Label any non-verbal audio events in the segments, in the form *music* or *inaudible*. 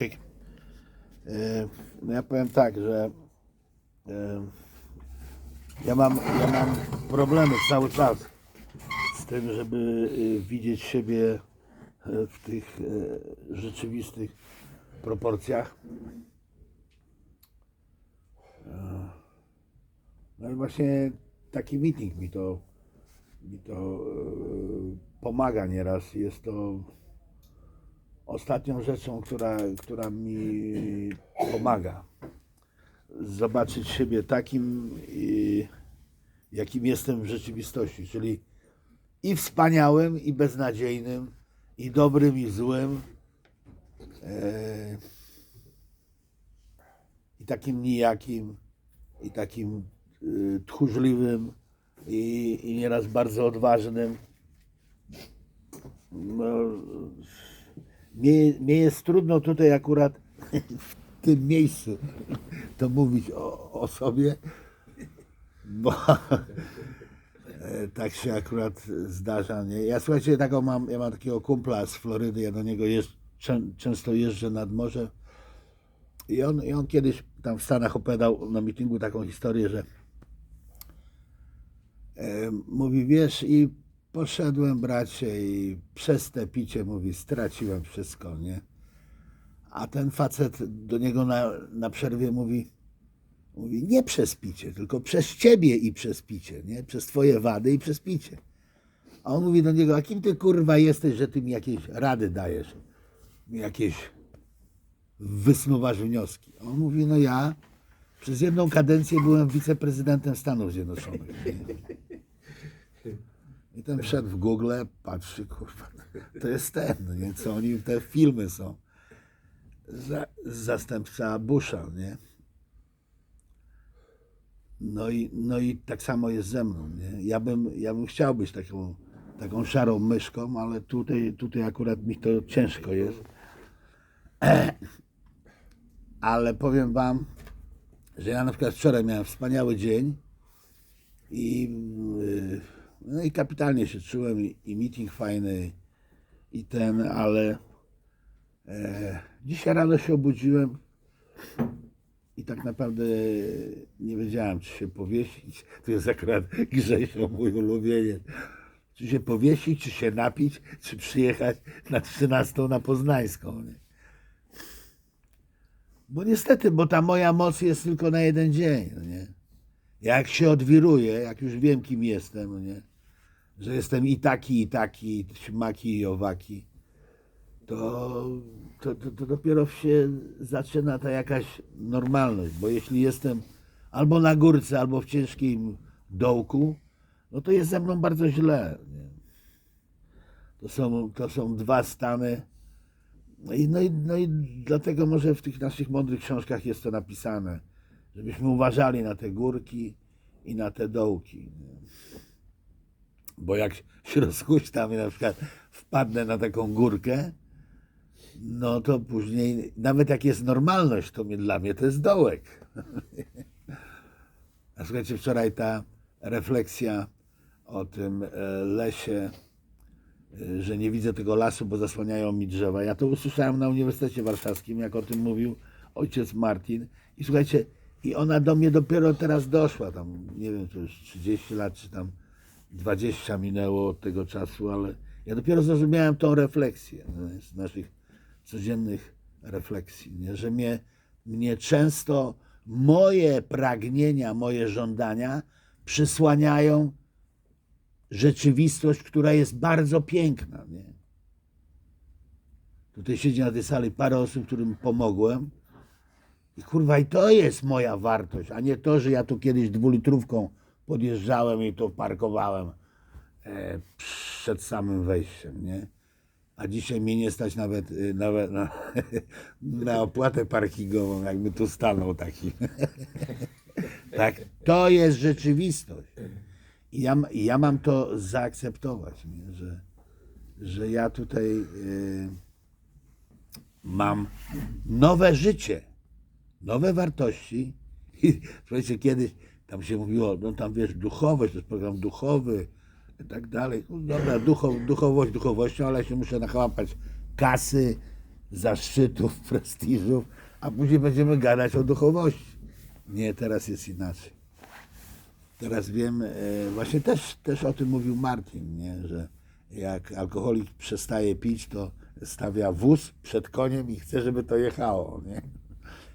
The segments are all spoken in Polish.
E, No ja powiem tak, że e, ja mam, ja mam problemy cały czas z tym, żeby e, widzieć siebie w tych rzeczywistych proporcjach. No i właśnie taki meeting mi to, mi to pomaga nieraz. Jest to ostatnią rzeczą, która, która mi pomaga zobaczyć siebie takim, jakim jestem w rzeczywistości, czyli i wspaniałym, i beznadziejnym, i dobrym, i złym, e, i takim nijakim, i takim e, tchórzliwym, i, i nieraz bardzo odważnym. No, mnie, mnie jest trudno tutaj akurat w tym miejscu to mówić o, o sobie, bo e, tak się akurat zdarza. Nie? Ja słuchajcie, taką mam, ja mam takiego kumpla z Florydy, ja do niego jeżdż, czę, często jeżdżę nad morze i on, i on kiedyś tam w Stanach opowiadał na mitingu taką historię, że e, mówi, wiesz, i poszedłem, bracie, i przez te picie, mówi, straciłem wszystko, nie? A ten facet do niego na, na przerwie mówi, mówi, nie przez picie, tylko przez ciebie i przez picie, nie? Przez twoje wady i przez picie. A on mówi do niego, a kim ty kurwa jesteś, że ty mi jakieś rady dajesz? Jakieś wysnuwasz wnioski. A on mówi, no ja przez jedną kadencję byłem wiceprezydentem Stanów Zjednoczonych. Nie? I ten wszedł w Google, patrzy, kurwa, to jest ten, nie? co oni, te filmy są. Za, zastępca Busha, nie? No i, no i tak samo jest ze mną, nie? Ja bym, ja bym chciał być taką, taką szarą myszką, ale tutaj, tutaj akurat mi to ciężko jest. *clears throat* Ale powiem wam, że ja na przykład wczoraj miałem wspaniały dzień i, no i kapitalnie się czułem i, i meeting fajny i ten, ale e, dzisiaj rano się obudziłem i tak naprawdę nie wiedziałem, czy się powiesić. *laughs* To jest akurat Grzesio, mój ulubieniec. Czy się powiesić, czy się napić, czy przyjechać na 13 na Poznańską. Nie? Bo niestety, bo ta moja moc jest tylko na jeden dzień. No nie? Jak się odwiruję, jak już wiem, kim jestem, no nie? Że jestem i taki, i taki, śmaki i owaki, to, to, to, to dopiero się zaczyna ta jakaś normalność. Bo jeśli jestem albo na górce, albo w ciężkim dołku, no to jest ze mną bardzo źle. Nie? To, są, to są dwa stany. No i, no, i, no i dlatego może w tych naszych mądrych książkach jest to napisane, żebyśmy uważali na te górki i na te dołki. Nie? Bo jak *laughs* się rozhuśtam i na przykład wpadnę na taką górkę, no to później, nawet jak jest normalność, to dla mnie to jest dołek. *laughs* A słuchajcie, wczoraj ta refleksja o tym e, lesie, e, że nie widzę tego lasu, bo zasłaniają mi drzewa. Ja to usłyszałem na Uniwersytecie Warszawskim, jak o tym mówił ojciec Martin. I słuchajcie, i ona do mnie dopiero teraz doszła, tam nie wiem, to już 30 lat, czy tam 20 minęło od tego czasu, ale ja dopiero zrozumiałem tą refleksję no, z naszych codziennych refleksji, nie? że mnie, mnie często moje pragnienia, moje żądania przysłaniają rzeczywistość, która jest bardzo piękna. Nie? Tutaj siedzi na tej sali parę osób, którym pomogłem. I kurwa, i to jest moja wartość, a nie to, że ja tu kiedyś dwulitrówką podjeżdżałem i to parkowałem e, przed samym wejściem, nie? A dzisiaj mnie nie stać nawet, y, nawet na, *laughs* na opłatę parkingową, jakby tu stanął taki. *laughs* tak, to jest rzeczywistość. I ja, ja mam to zaakceptować, nie? Że, że ja tutaj y, mam nowe życie, nowe wartości. *laughs* I słuchajcie, kiedyś tam się mówiło, no tam wiesz, duchowość, to jest program duchowy i tak dalej. No dobra, duchow, duchowość duchowością, ale ja się muszę nachłapać kasy zaszczytów, *laughs* prestiżów, a później będziemy gadać o duchowości. Nie, teraz jest inaczej. Teraz wiem, e, właśnie też, też o tym mówił Martin, nie? że jak alkoholik przestaje pić, to stawia wóz przed koniem i chce, żeby to jechało. Nie,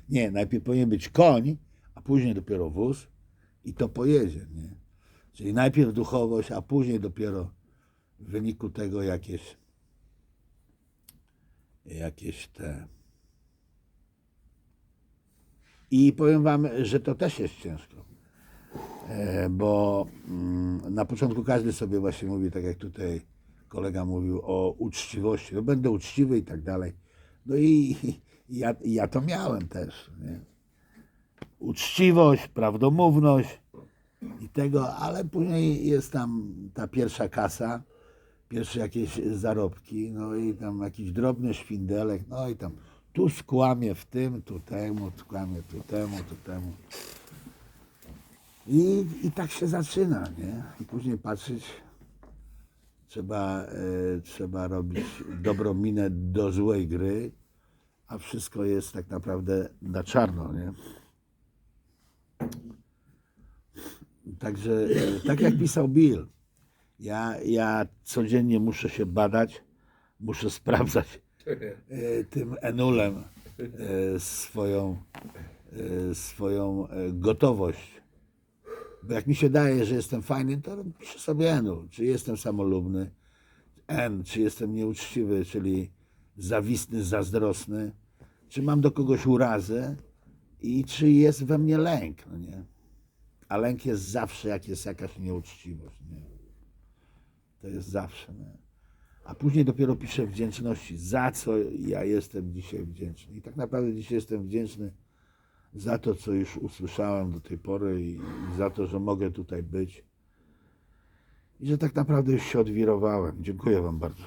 nie najpierw powinien być koń, a później dopiero wóz i to pojedzie. Nie? Czyli najpierw duchowość, a później dopiero w wyniku tego jakieś, jakieś te. I powiem Wam, że to też jest ciężko. E, bo mm, na początku każdy sobie właśnie mówi, tak jak tutaj kolega mówił o uczciwości, no będę uczciwy i tak dalej. No i, *laughs* ja, ja to miałem też. Nie? Uczciwość, prawdomówność i tego, ale później jest tam ta pierwsza kasa, pierwsze jakieś zarobki, no i tam jakiś drobny szwindelek, no i tam tu skłamie w tym, tu temu, skłamie tu temu, tu temu. I, I tak się zaczyna, nie? I później patrzeć, trzeba, e, trzeba robić dobrą minę do złej gry, a wszystko jest tak naprawdę na czarno, nie? Także, e, tak jak pisał Bill, ja, ja codziennie muszę się badać, muszę sprawdzać e, tym enulem e, swoją, swoją gotowość. Bo jak mi się daje, że jestem fajny, to piszę sobie enul. Czy jestem samolubny, N, czy jestem nieuczciwy, czyli zawistny, zazdrosny, czy mam do kogoś urazę i czy jest we mnie lęk, no nie? A lęk jest zawsze, jak jest jakaś nieuczciwość, nie? To jest zawsze, nie? A później dopiero piszę wdzięczności, za co ja jestem dzisiaj wdzięczny. I tak naprawdę dzisiaj jestem wdzięczny za to, co już usłyszałem do tej pory i, i za to, że mogę tutaj być. I że tak naprawdę już się odwirowałem. Dziękuję Wam bardzo.